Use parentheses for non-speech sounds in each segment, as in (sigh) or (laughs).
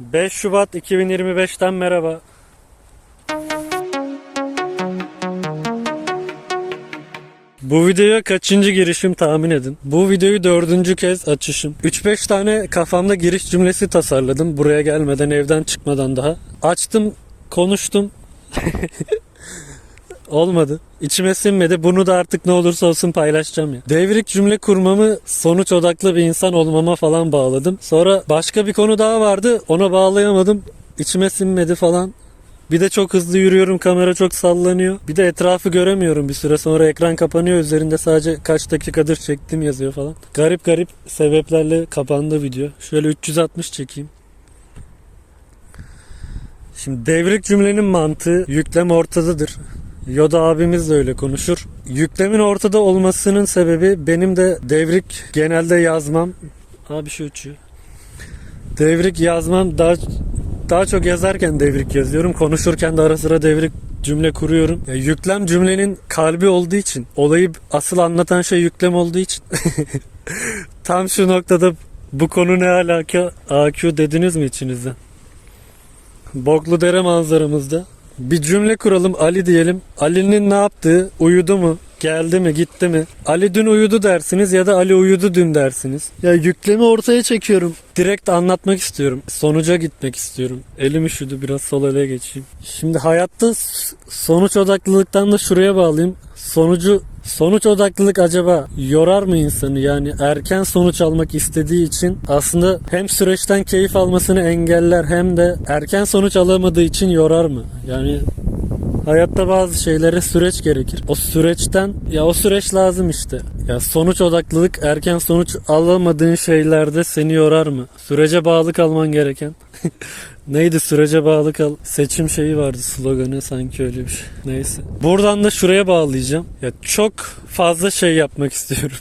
5 Şubat 2025'ten merhaba. Bu videoya kaçıncı girişim tahmin edin. Bu videoyu dördüncü kez açışım. 3-5 tane kafamda giriş cümlesi tasarladım. Buraya gelmeden evden çıkmadan daha. Açtım, konuştum. (laughs) Olmadı. İçime sinmedi. Bunu da artık ne olursa olsun paylaşacağım ya. Devrik cümle kurmamı sonuç odaklı bir insan olmama falan bağladım. Sonra başka bir konu daha vardı. Ona bağlayamadım. İçime sinmedi falan. Bir de çok hızlı yürüyorum. Kamera çok sallanıyor. Bir de etrafı göremiyorum bir süre sonra. Ekran kapanıyor. Üzerinde sadece kaç dakikadır çektim yazıyor falan. Garip garip sebeplerle kapandı video. Şöyle 360 çekeyim. Şimdi devrik cümlenin mantığı yüklem ortadadır. Yoda abimiz de öyle konuşur. Yüklemin ortada olmasının sebebi benim de devrik genelde yazmam. Abi şu uçuyor. Devrik yazmam daha daha çok yazarken devrik yazıyorum. Konuşurken de ara sıra devrik cümle kuruyorum. Ya yüklem cümlenin kalbi olduğu için, olayı asıl anlatan şey yüklem olduğu için. (laughs) Tam şu noktada bu konu ne alaka AQ dediniz mi içinizden? Boklu dere manzaramızda bir cümle kuralım Ali diyelim. Ali'nin ne yaptığı uyudu mu? Geldi mi gitti mi? Ali dün uyudu dersiniz ya da Ali uyudu dün dersiniz. Ya yüklemi ortaya çekiyorum. Direkt anlatmak istiyorum. Sonuca gitmek istiyorum. Elim üşüdü biraz sol ele geçeyim. Şimdi hayatta sonuç odaklılıktan da şuraya bağlayayım. Sonucu Sonuç odaklılık acaba yorar mı insanı? Yani erken sonuç almak istediği için aslında hem süreçten keyif almasını engeller hem de erken sonuç alamadığı için yorar mı? Yani hayatta bazı şeylere süreç gerekir. O süreçten ya o süreç lazım işte. Ya sonuç odaklılık erken sonuç alamadığın şeylerde seni yorar mı? Sürece bağlı kalman gereken. (laughs) Neydi sürece bağlı kal seçim şeyi vardı sloganı sanki öyle bir şey. Neyse. Buradan da şuraya bağlayacağım. Ya çok fazla şey yapmak (laughs) istiyorum.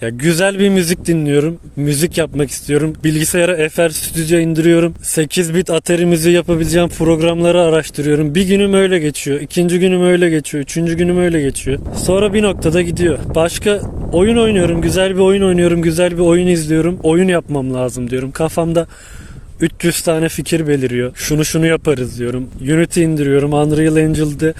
Ya güzel bir müzik dinliyorum. Müzik yapmak istiyorum. Bilgisayara FR Studio indiriyorum. 8 bit Atari müziği yapabileceğim programları araştırıyorum. Bir günüm öyle geçiyor. ikinci günüm öyle geçiyor. Üçüncü günüm öyle geçiyor. Sonra bir noktada gidiyor. Başka oyun oynuyorum. Güzel bir oyun oynuyorum. Güzel bir oyun izliyorum. Oyun yapmam lazım diyorum. Kafamda 300 tane fikir beliriyor. Şunu şunu yaparız diyorum. Unity indiriyorum. Unreal Engine'de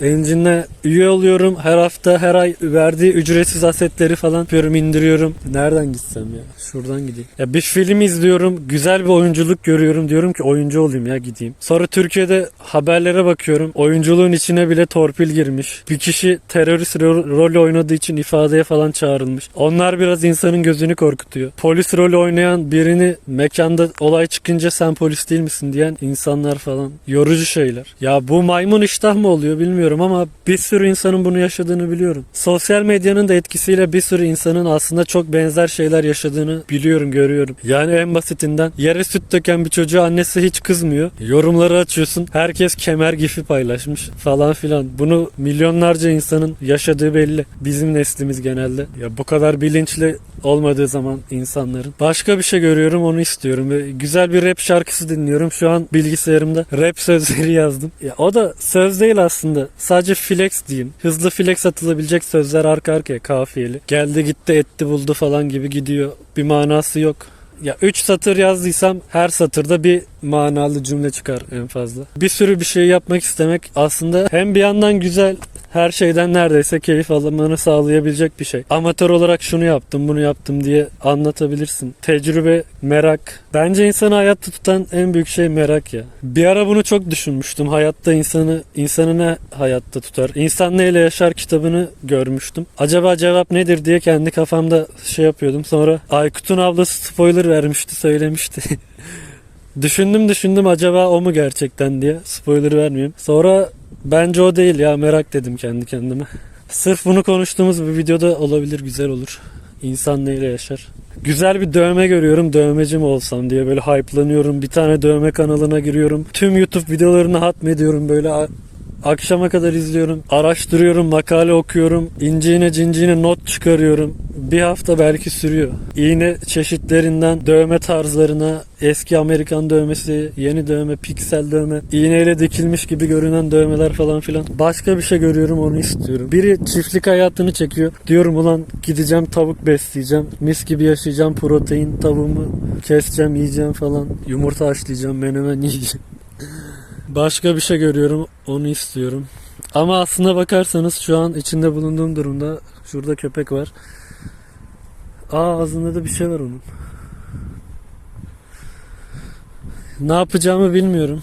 Engine'e üye oluyorum. Her hafta her ay verdiği ücretsiz asetleri falan yapıyorum indiriyorum. Nereden gitsem ya? Şuradan gideyim. Ya bir film izliyorum. Güzel bir oyunculuk görüyorum. Diyorum ki oyuncu olayım ya gideyim. Sonra Türkiye'de haberlere bakıyorum. Oyunculuğun içine bile torpil girmiş. Bir kişi terörist ro- rolü oynadığı için ifadeye falan çağrılmış. Onlar biraz insanın gözünü korkutuyor. Polis rolü oynayan birini mekanda olay çıkınca sen polis değil misin diyen insanlar falan. Yorucu şeyler. Ya bu maymun iştah mı oluyor bilmiyorum ama bir sürü insanın bunu yaşadığını biliyorum. Sosyal medyanın da etkisiyle bir sürü insanın aslında çok benzer şeyler yaşadığını biliyorum, görüyorum. Yani en basitinden yere süt döken bir çocuğa annesi hiç kızmıyor. Yorumları açıyorsun. Herkes kemer gifi paylaşmış falan filan. Bunu milyonlarca insanın yaşadığı belli. Bizim neslimiz genelde. Ya bu kadar bilinçli olmadığı zaman insanların. Başka bir şey görüyorum onu istiyorum. Ve güzel bir rap şarkısı dinliyorum. Şu an bilgisayarımda rap sözleri (laughs) yazdım. Ya o da söz değil aslında. Sadece flex diyeyim. Hızlı flex atılabilecek sözler arka arkaya kafiyeli. Geldi gitti etti buldu falan gibi gidiyor. Bir manası yok. Ya 3 satır yazdıysam her satırda bir manalı cümle çıkar en fazla. Bir sürü bir şey yapmak istemek aslında hem bir yandan güzel her şeyden neredeyse keyif almanı sağlayabilecek bir şey. Amatör olarak şunu yaptım bunu yaptım diye anlatabilirsin. Tecrübe, merak. Bence insanı hayatta tutan en büyük şey merak ya. Bir ara bunu çok düşünmüştüm. Hayatta insanı, insanı ne hayatta tutar? İnsan neyle yaşar kitabını görmüştüm. Acaba cevap nedir diye kendi kafamda şey yapıyordum. Sonra Aykut'un ablası spoiler vermişti söylemişti. (laughs) Düşündüm düşündüm acaba o mu gerçekten diye. Spoiler vermeyeyim. Sonra bence o değil ya merak dedim kendi kendime. (laughs) Sırf bunu konuştuğumuz bir videoda olabilir güzel olur. İnsan neyle yaşar? Güzel bir dövme görüyorum dövmeci mi olsam diye böyle hype'lanıyorum. Bir tane dövme kanalına giriyorum. Tüm YouTube videolarını hatmediyorum böyle akşama kadar izliyorum. Araştırıyorum, makale okuyorum. inciğine cinciğine not çıkarıyorum. Bir hafta belki sürüyor. İğne çeşitlerinden dövme tarzlarına eski Amerikan dövmesi, yeni dövme, piksel dövme, iğneyle dikilmiş gibi görünen dövmeler falan filan. Başka bir şey görüyorum onu istiyorum. Biri çiftlik hayatını çekiyor. Diyorum ulan gideceğim tavuk besleyeceğim. Mis gibi yaşayacağım protein tavuğumu keseceğim yiyeceğim falan. Yumurta haşlayacağım menemen yiyeceğim. Başka bir şey görüyorum onu istiyorum. Ama aslına bakarsanız şu an içinde bulunduğum durumda şurada köpek var. Aa ağzında da bir şey var onun. Ne yapacağımı bilmiyorum.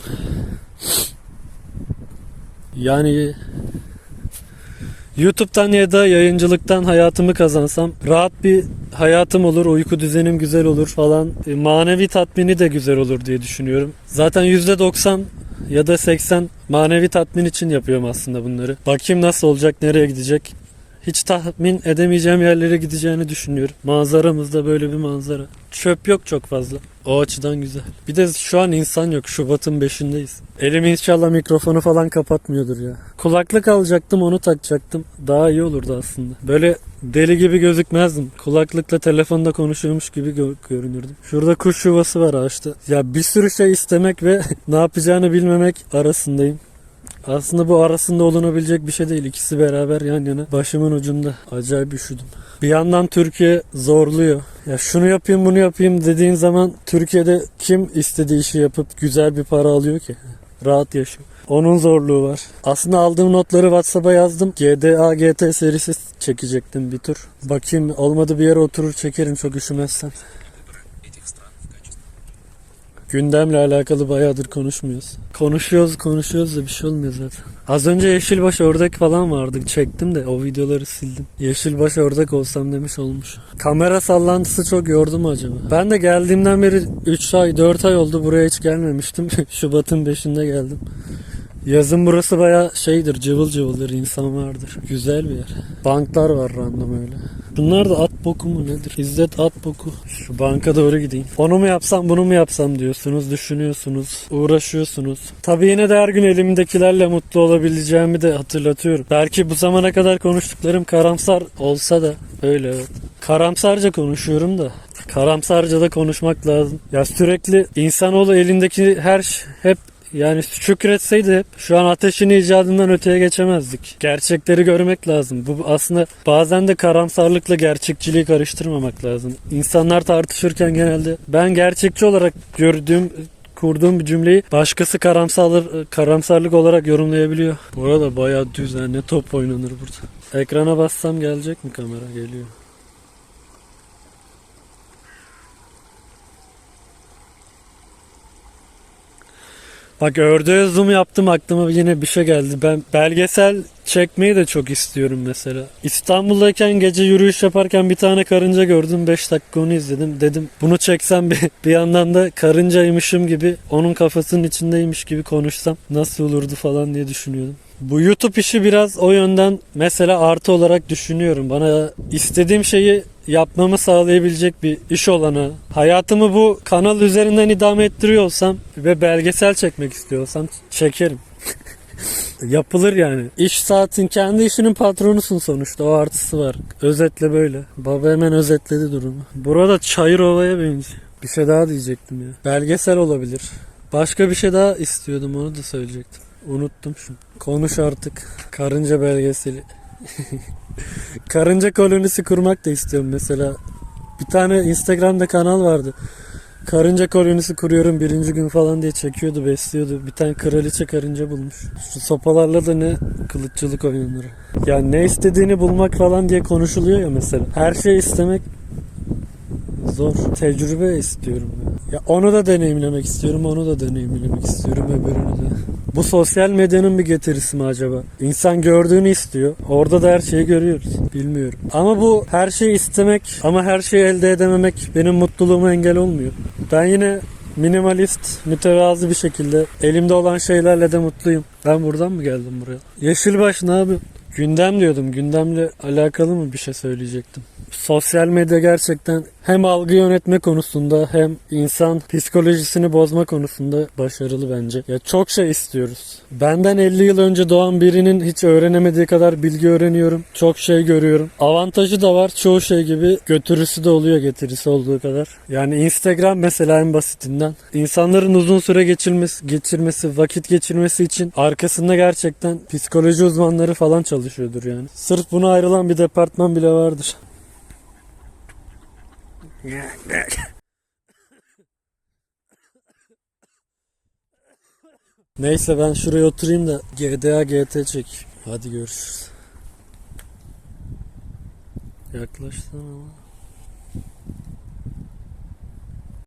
Yani YouTube'dan ya da yayıncılıktan hayatımı kazansam rahat bir hayatım olur, uyku düzenim güzel olur falan. E, Manevi tatmini de güzel olur diye düşünüyorum. Zaten %90 ya da 80 manevi tatmin için yapıyorum aslında bunları. Bakayım nasıl olacak, nereye gidecek. Hiç tahmin edemeyeceğim yerlere gideceğini düşünüyorum. Manzaramızda böyle bir manzara. Çöp yok çok fazla. O açıdan güzel. Bir de şu an insan yok. Şubat'ın 5'indeyiz. Elim inşallah mikrofonu falan kapatmıyordur ya. Kulaklık alacaktım onu takacaktım. Daha iyi olurdu aslında. Böyle deli gibi gözükmezdim. Kulaklıkla telefonda konuşuyormuş gibi gö- görünürdüm. Şurada kuş yuvası var ağaçta. Ya bir sürü şey istemek ve (laughs) ne yapacağını bilmemek arasındayım. Aslında bu arasında olunabilecek bir şey değil. İkisi beraber yan yana başımın ucunda. Acayip üşüdüm. Bir yandan Türkiye zorluyor. Ya şunu yapayım bunu yapayım dediğin zaman Türkiye'de kim istediği işi yapıp güzel bir para alıyor ki? Rahat yaşıyor. Onun zorluğu var. Aslında aldığım notları WhatsApp'a yazdım. GDA GT serisi çekecektim bir tur. Bakayım olmadı bir yere oturur çekerim çok üşümezsem. Gündemle alakalı bayağıdır konuşmuyoruz. Konuşuyoruz konuşuyoruz da bir şey olmuyor zaten. Az önce Yeşilbaş ördek falan vardı. Çektim de o videoları sildim. Yeşilbaş ördek olsam demiş olmuş. Kamera sallantısı çok yordu mu acaba? Ben de geldiğimden beri 3 ay 4 ay oldu buraya hiç gelmemiştim. (laughs) Şubat'ın 5'inde geldim. Yazın burası baya şeydir cıvıl cıvıldır insan vardır. Güzel bir yer. Banklar var random öyle. Bunlar da at boku mu nedir? İzzet at boku. Şu banka doğru gideyim. Onu mu yapsam bunu mu yapsam diyorsunuz, düşünüyorsunuz, uğraşıyorsunuz. Tabii yine de her gün elimdekilerle mutlu olabileceğimi de hatırlatıyorum. Belki bu zamana kadar konuştuklarım karamsar olsa da öyle evet. Karamsarca konuşuyorum da karamsarca da konuşmak lazım. Ya sürekli insanoğlu elindeki her hep yani şükretseydi hep şu an ateşin icadından öteye geçemezdik. Gerçekleri görmek lazım. Bu aslında bazen de karamsarlıkla gerçekçiliği karıştırmamak lazım. İnsanlar tartışırken genelde ben gerçekçi olarak gördüğüm kurduğum bir cümleyi başkası karamsarlık, karamsarlık olarak yorumlayabiliyor. Bu arada bayağı düz ha, ne top oynanır burada. Ekrana bassam gelecek mi kamera? Geliyor. Bak ördeğe zoom yaptım aklıma yine bir şey geldi. Ben belgesel çekmeyi de çok istiyorum mesela. İstanbul'dayken gece yürüyüş yaparken bir tane karınca gördüm. 5 dakika onu izledim. Dedim bunu çeksem bir, bir yandan da karıncaymışım gibi onun kafasının içindeymiş gibi konuşsam nasıl olurdu falan diye düşünüyordum. Bu YouTube işi biraz o yönden mesela artı olarak düşünüyorum. Bana istediğim şeyi yapmamı sağlayabilecek bir iş olanı, hayatımı bu kanal üzerinden idame ettiriyorsam ve belgesel çekmek istiyorsam çekerim. (laughs) Yapılır yani. İş saatin kendi işinin patronusun sonuçta. O artısı var. Özetle böyle. Baba hemen özetledi durumu. Burada Çayırova'ya benziyor. Bir şey daha diyecektim ya. Belgesel olabilir. Başka bir şey daha istiyordum onu da söyleyecektim. Unuttum şu. Konuş artık. Karınca belgeseli. (laughs) Karınca kolonisi kurmak da istiyorum mesela. Bir tane Instagram'da kanal vardı. Karınca kolonisi kuruyorum birinci gün falan diye çekiyordu, besliyordu. Bir tane kraliçe karınca bulmuş. Şu sopalarla da ne kılıççılık oynanır. Ya ne istediğini bulmak falan diye konuşuluyor ya mesela. Her şeyi istemek zor. Tecrübe istiyorum. Ya. onu da deneyimlemek istiyorum, onu da deneyimlemek istiyorum öbürünü de. Bu sosyal medyanın bir getirisi mi acaba? İnsan gördüğünü istiyor. Orada da her şeyi görüyoruz. Bilmiyorum. Ama bu her şeyi istemek ama her şeyi elde edememek benim mutluluğuma engel olmuyor. Ben yine minimalist, mütevazı bir şekilde elimde olan şeylerle de mutluyum. Ben buradan mı geldim buraya? Yeşilbaş ne yapıyorsun? Gündem diyordum. Gündemle alakalı mı bir şey söyleyecektim? Sosyal medya gerçekten hem algı yönetme konusunda hem insan psikolojisini bozma konusunda başarılı bence. Ya çok şey istiyoruz. Benden 50 yıl önce doğan birinin hiç öğrenemediği kadar bilgi öğreniyorum. Çok şey görüyorum. Avantajı da var. Çoğu şey gibi götürüsü de oluyor getirisi olduğu kadar. Yani Instagram mesela en basitinden. İnsanların uzun süre geçirmesi, geçirmesi, vakit geçirmesi için arkasında gerçekten psikoloji uzmanları falan çalışıyordur yani. Sırf buna ayrılan bir departman bile vardır. Neyse ben şuraya oturayım da GDA GT çek. Hadi görüşürüz. Yaklaşsana ama.